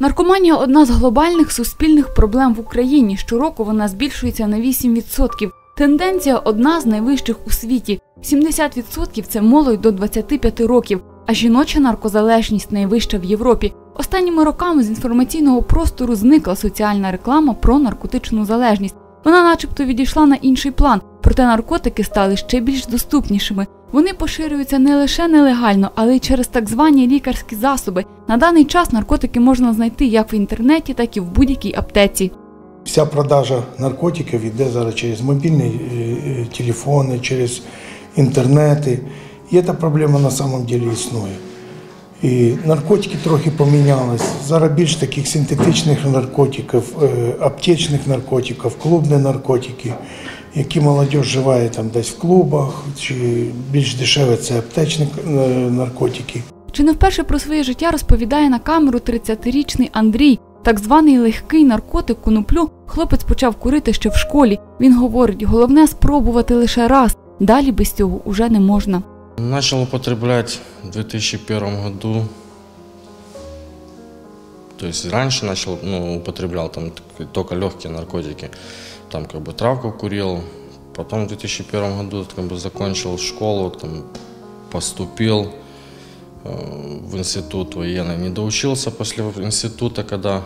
Наркоманія одна з глобальних суспільних проблем в Україні. Щороку вона збільшується на 8%. Тенденція одна з найвищих у світі. 70% – це молодь до 25 років, а жіноча наркозалежність найвища в Європі. Останніми роками з інформаційного простору зникла соціальна реклама про наркотичну залежність. Вона, начебто, відійшла на інший план, проте наркотики стали ще більш доступнішими. Вони поширюються не лише нелегально, але й через так звані лікарські засоби. На даний час наркотики можна знайти як в інтернеті, так і в будь-якій аптеці. Вся продажа наркотиків йде зараз через мобільні е, е, телефони, через інтернети. І ця проблема на самом деле існує. І наркотики трохи помінялись. Зараз більш таких синтетичних наркотиків, е, аптечних наркотиків, клубні наркотики, які молодь вживає там десь в клубах, чи більш дешеве це аптечні е, наркотики. Чи не вперше про своє життя розповідає на камеру 30-річний Андрій. Так званий легкий наркотик коноплю хлопець почав курити ще в школі. Він говорить, головне спробувати лише раз. Далі без цього уже не можна. Начал употреблять в 2001 году. То есть раньше начал, ну, употреблял там только легкие наркотики. Там как бы травку курил. Потом в 2001 году как бы закончил школу, там поступил э, в институт военный. Не доучился после института, когда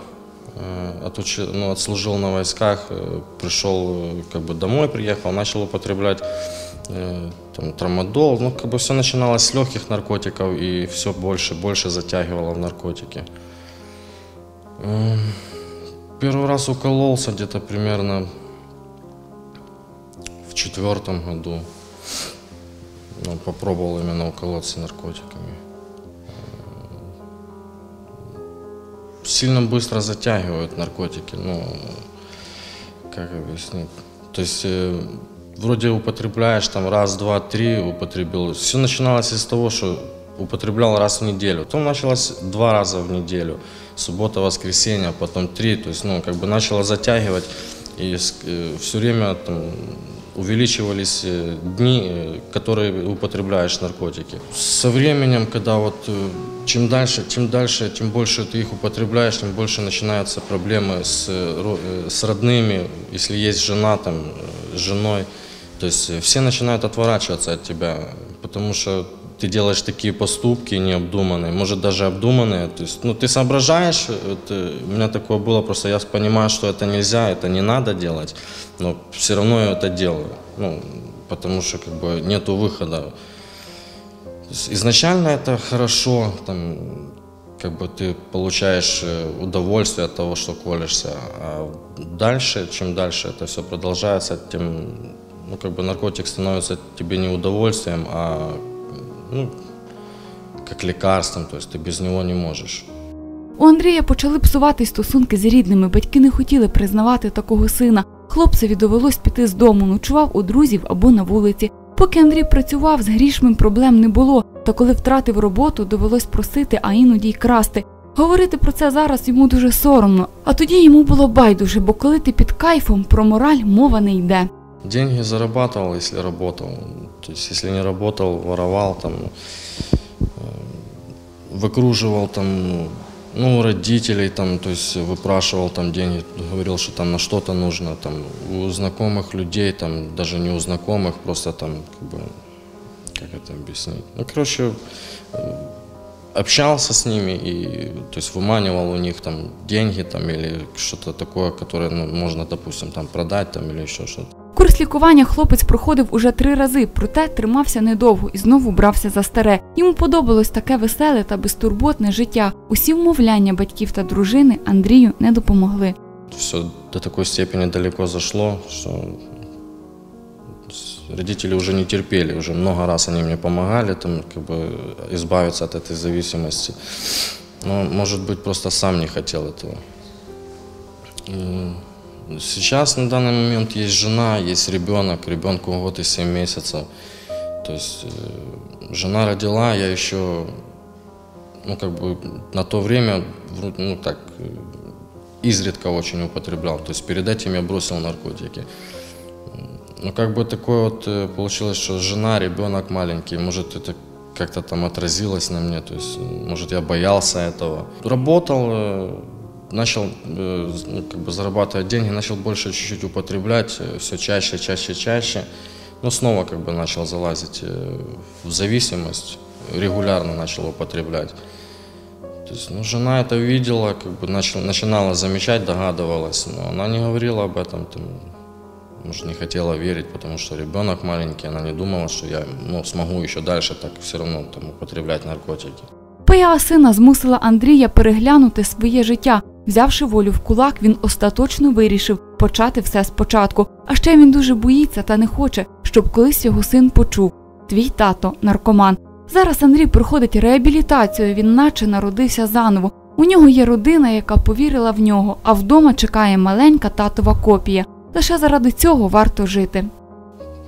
э, отучи- ну, отслужил на войсках, э, пришел как бы домой, приехал, начал употреблять там, трамадол. Ну, как бы все начиналось с легких наркотиков и все больше больше затягивало в наркотики. М, Первый раз укололся где-то примерно в четвертом году. Ну, попробовал именно уколоться наркотиками. Э, Сильно быстро затягивают наркотики. Ну, как объяснить? То есть э, вроде употребляешь там раз, два, три употребил. Все начиналось из того, что употреблял раз в неделю. Потом началось два раза в неделю. Суббота, воскресенье, потом три. То есть, ну, как бы начало затягивать. И все время там, увеличивались э, дни, э, которые употребляешь наркотики. Со временем, когда вот э, чем дальше, чем дальше, тем больше ты их употребляешь, тем больше начинаются проблемы с, э, э, с родными, если есть жена там, э, с женой. То есть э, все начинают отворачиваться от тебя, потому что ты делаешь такие поступки необдуманные, может даже обдуманные. То есть, ну, ты соображаешь, вот, э, у меня такое было, просто я понимаю, что это нельзя, это не надо делать, но все равно я это делаю, ну, потому что как бы нету выхода. Изначально это хорошо, там, как бы ты получаешь э, удовольствие от того, что колешься, а дальше, чем дальше это все продолжается, тем, ну, как бы наркотик становится тебе не удовольствием, а, ну, как лекарством, то есть ты без него не можешь. У Андрія почали псувати стосунки з рідними. Батьки не хотіли признавати такого сина. Хлопцеві довелось піти з дому, ночував у друзів або на вулиці. Поки Андрій працював, з грішмем проблем не було. Та коли втратив роботу, довелось просити, а іноді й красти. Говорити про це зараз йому дуже соромно. А тоді йому було байдуже, бо коли ти під кайфом, про мораль мова не йде. Деньги зарабатывал, если работал. То есть, если не работал, воровал, там, э, выкруживал там, ну, у родителей, там, то есть выпрашивал там деньги, говорил, что там на что-то нужно, там, у знакомых людей, там, даже не у знакомых, просто там, как бы, как это объяснить? Ну, короче, э, общался с ними и, то есть, выманивал у них там деньги, там, или что-то такое, которое, ну, можно, допустим, там, продать, там, или еще что-то. Курс лікування хлопець проходив уже три рази, проте тримався недовго і знову брався за старе. Йому подобалось таке веселе та безтурботне життя. Усі вмовляння батьків та дружини Андрію не допомогли. все до такой степени далеко зашло, что с- родители уже не терпели, уже много раз они мне помогали, там, как бы избавиться от этой зависимости. Но, может быть, просто сам не хотел этого. И сейчас на данный момент есть жена, есть ребенок, ребенку год и 7 месяцев. То есть э, жена родила, я еще, ну, как бы на то время, ну, так, э, изредка очень употреблял. То есть перед этим я бросил наркотики. Ну, как бы такое вот э, получилось, что жена, ребенок маленький, может, это как-то там отразилось на мне, то есть, может, я боялся этого. Работал, начал э, ну, как бы зарабатывать деньги, начал больше чуть-чуть употреблять, все чаще, чаще, чаще. Но снова как бы начал залазить э, в зависимость, регулярно начал употреблять. То есть, ну, жена это видела, как бы начал, начинала замечать, догадывалась, но она не говорила об этом, там, может, не хотела верить, потому что ребенок маленький, она не думала, что я ну, смогу еще дальше так все равно там, употреблять наркотики. Поява сина змусила Андрія переглянути своє життя. Взявши волю в кулак, він остаточно вирішив почати все спочатку. А ще він дуже боїться та не хоче, щоб колись його син почув. Твій тато наркоман. Зараз Андрій проходить реабілітацію. Він наче народився заново. У нього є родина, яка повірила в нього, а вдома чекає маленька татова копія. Лише заради цього варто жити.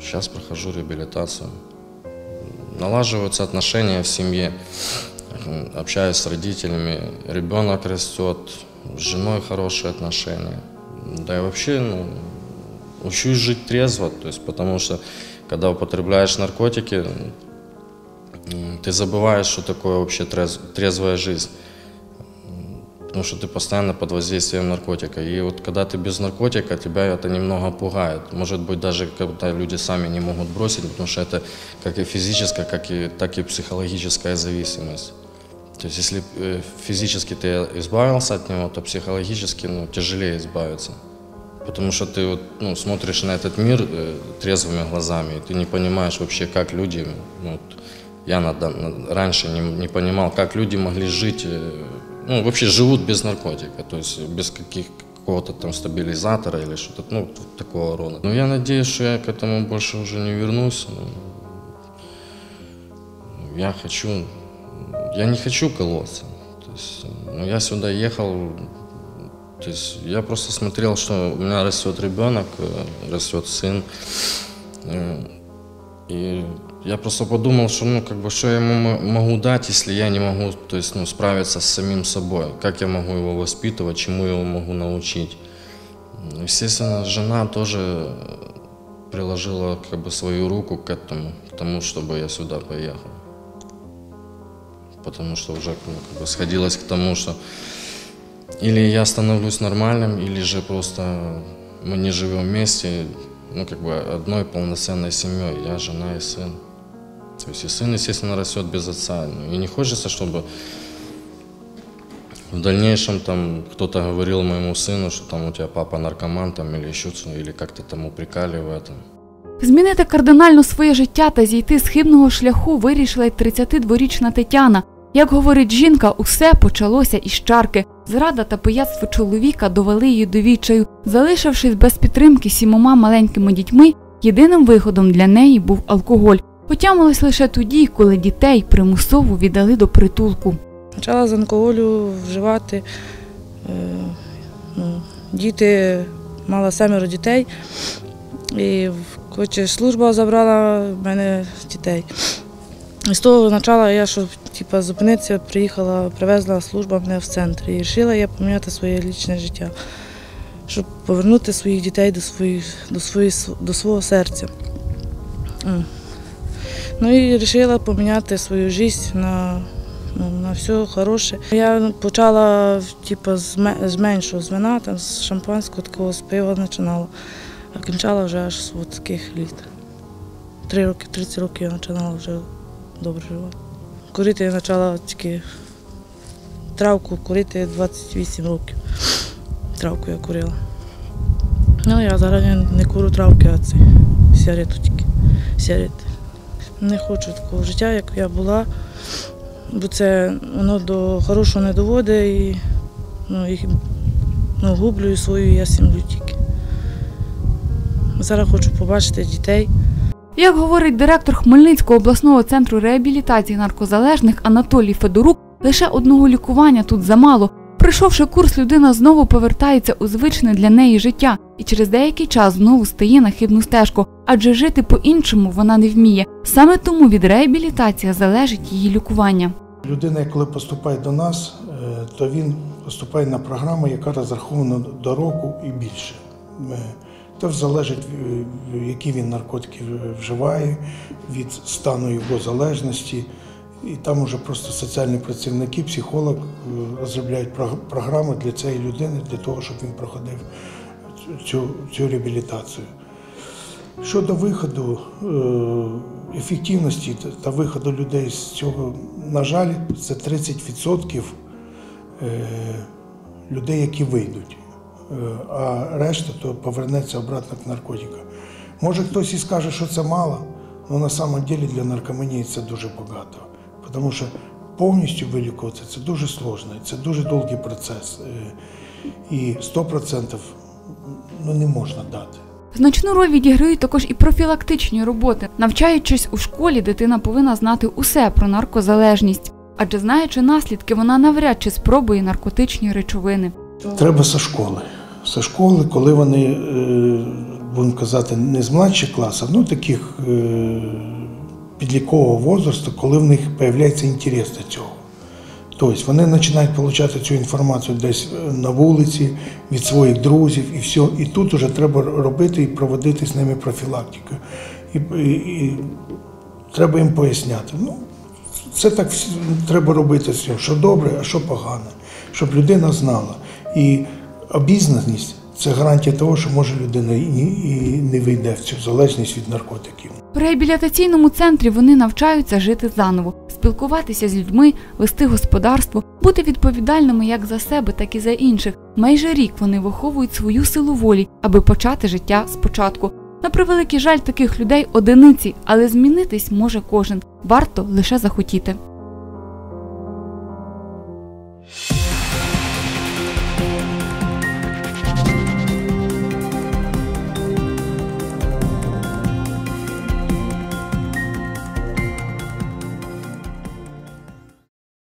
Сейчас прохожу реабилитацию. Налаживаются отношения в. М, Общаюсь с родителями. Ребенок растет. С женой хорошие отношения. Да и вообще, ну, учусь жить трезво. То есть, потому что, когда употребляешь наркотики, ты забываешь, что такое вообще трез- трезвая жизнь. Потому что ты постоянно под воздействием наркотика. И вот когда ты без наркотика, тебя это немного пугает. Может быть, даже когда люди сами не могут бросить, потому что это как и физическая, как и, так и психологическая зависимость. То есть если э, физически ты избавился от него, то психологически ну, тяжелее избавиться. Потому что ты вот, ну, смотришь на этот мир э, трезвыми глазами, и ты не понимаешь вообще, как люди, ну, вот я на раньше не, не понимал, как люди могли жить, э, ну, вообще живут без наркотика, то есть без каких какого-то там стабилизатора или что-то, ну, такого рода. Но я надеюсь, что я к этому больше уже не вернусь. Ну, Я хочу, я не хочу колоться. То есть, ну, я сюда ехал, то есть я просто смотрел, что у меня растет ребенок, э, растет сын. Э, И я просто подумал, что ну как бы что я ему мо- могу дать, если я не могу, то есть ну справиться с самим собой, как я могу его воспитывать, чему я его могу научить. Ну, Естественно, жена тоже приложила как бы свою руку к этому, к тому, чтобы я сюда поехал. Потому что уже ну, как бы сходилось к тому, что или я становлюсь нормальным, или же просто мы не живем вместе, ну, как бы одной полноценной семьей, я, жена и сын. То есть и сын, естественно, растет без отца. Ну, И не хочется, чтобы в дальнейшем там кто-то говорил моему сыну, что там у тебя папа наркоман там, или еще что, или как-то там упрекали в этом. Змінити кардинально своє життя та зійти з хибного шляху вирішила й 32-річна Тетяна. Як говорить жінка, усе почалося із чарки. Зрада та пияцтво чоловіка довели її до відчаю. Залишившись без підтримки сімома маленькими дітьми, єдиним виходом для неї був алкоголь. Отямилась лише тоді, коли дітей примусово віддали до притулку. Почала з алкоголю вживати. Е, ну, діти, мала семеро дітей. І служба забрала в мене дітей. І з того почала я, щоб типу, зупинитися, приїхала, привезла служба мене в центр. І вирішила я поміняти своє лічне життя, щоб повернути своїх дітей до, своїх, до, своїх, до свого серця. Ну і вирішила поміняти свою життя на ну, на все хороше. Я почала типу, з, меншого з там, з шампанського, такого з пива починала, а кінчала вже аж з таких літ. Три роки, 30 років я починала вже добре живати. Курити я почала тільки травку курити 28 років. Травку я курила. Ну, я зараз не- курю травки, а це сигарету тільки. Сигарети. Не хочу такого життя, як я була бо це воно до хорошого не доводить і ну, і, ну, гублю свою я сім'ю тільки. Зараз хочу побачити дітей. Як говорить директор Хмельницького обласного центру реабілітації наркозалежних Анатолій Федорук, лише одного лікування тут замало. Пройшовши курс, людина знову повертається у звичне для неї життя і через деякий час знову стає на хибну стежку, адже жити по-іншому вона не вміє. Саме тому від реабілітації залежить її лікування. Людина, коли поступає до нас, е, то він поступає на програму, яка розрахована до року і більше. Е, залежить, е, які він наркотики вживає, від стану його залежності І там уже просто соціальні працівники, психолог е, розробляють прог- програми для цієї людини, для того, щоб він проходив цю, цю реабілітацію. Щодо виходу, е, ефективності та- виходу людей з цього, на жаль, це 30% е, людей, які вийдуть, Е, а решта то повернеться обратно к наркотикам. Може хтось і скаже, що це мало, але на самом деле для наркоманії це дуже багато. Тому що повністю вилікуватися це дуже сложно, це дуже довгий процес. Е, І 100% ну, не можна дати. Значну роль відіграють також і профілактичні роботи. Навчаючись у школі, дитина повинна знати усе про наркозалежність, адже знаючи наслідки, вона навряд чи спробує наркотичні речовини. Треба зі школи. Зі школи, коли вони, е, будемо казати, не з младших класів, ну таких е, підлікового возрасту, коли в них з'являється інтерес до цього. Тобто вони починають отримати цю інформацію десь е, на вулиці, від своїх друзів і все. І тут вже треба робити і проводити з ними профілактику. І, і, і треба їм поясняти. Ну, це так треба робити все, що добре, а що погане, щоб людина знала. І Обізнаність це гарантія того, що може людина і не вийде в цю залежність від наркотиків. В реабілітаційному центрі вони навчаються жити заново, спілкуватися з людьми, вести господарство, бути відповідальними як за себе, так і за інших. Майже рік вони виховують свою силу волі, аби почати життя спочатку. На превеликий жаль, таких людей одиниці, але змінитись може кожен. Варто лише захотіти.